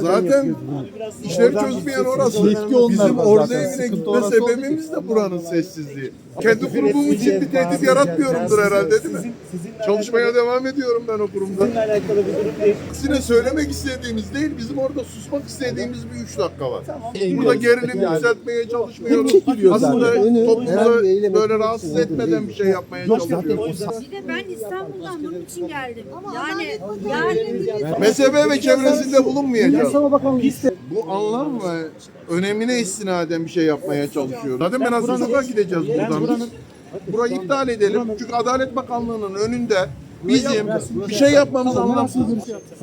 Zaten işleri çözmeyen orası. Bizim orada evine gitme sebebimiz de buranın sessizliği. Kendi kurumum için bir tehdit yaratmıyorumdur herhalde değil mi? Çalışmaya devam ediyorum ben o kurumda. Sizinle alakalı bir durum değil. Söylemek istediğimiz değil, bizim orada susmak istediğimiz bir üç dakika var. Burada gerilim yükseltmeye çalışmıyoruz. Aslında toplumu böyle rahatsız etmeden bir şey yapmaya çalışıyoruz. Bir de ben İstanbul'dan bunun için geldim. Yani yani Mezhebe ve çevresinde liste. Bu anlam ve önemine istinaden bir şey yapmaya çalışıyoruz. Zaten ben hazırlığa gideceğiz buradan. biz. Burayı iptal edelim. Çünkü Adalet Bakanlığı'nın önünde bizim bir şey yapmamız anlamsız.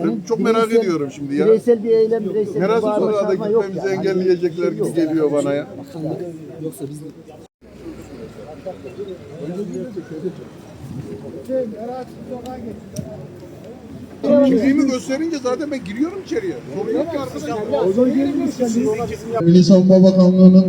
Ben çok merak ediyorum şimdi ya. Bireysel bir eylem, bireysel bir bağırma çağırma yok gitmemizi engelleyecekler gibi geliyor bana ya. Kimliğimi gösterince zaten ben giriyorum içeriye. Sorun yok ki arkadaşlar. Milli Savunma Bakanlığı'nın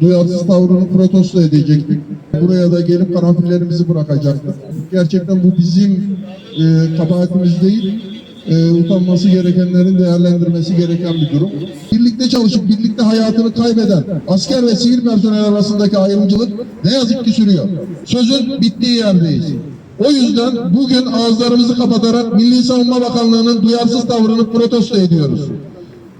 duyarsız tavrını protesto edecektik. Buraya da gelip karanfillerimizi bırakacaktık. Gerçekten bu bizim e, kabahatimiz değil, e, utanması gerekenlerin değerlendirmesi gereken bir durum. Birlikte çalışıp birlikte hayatını kaybeden asker ve sivil personel arasındaki ayrımcılık ne yazık ki sürüyor. Sözün bittiği yerdeyiz. O yüzden bugün ağızlarımızı kapatarak Milli Savunma Bakanlığı'nın duyarsız tavrını protesto ediyoruz.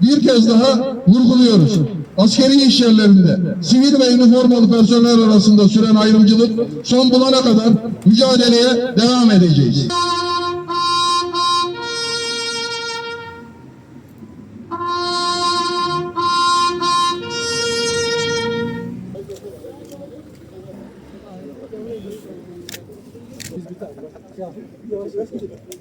Bir kez daha vurguluyoruz. Askeri iş yerlerinde sivil ve üniformalı personel arasında süren ayrımcılık son bulana kadar mücadeleye devam edeceğiz. 必须带我们下去一二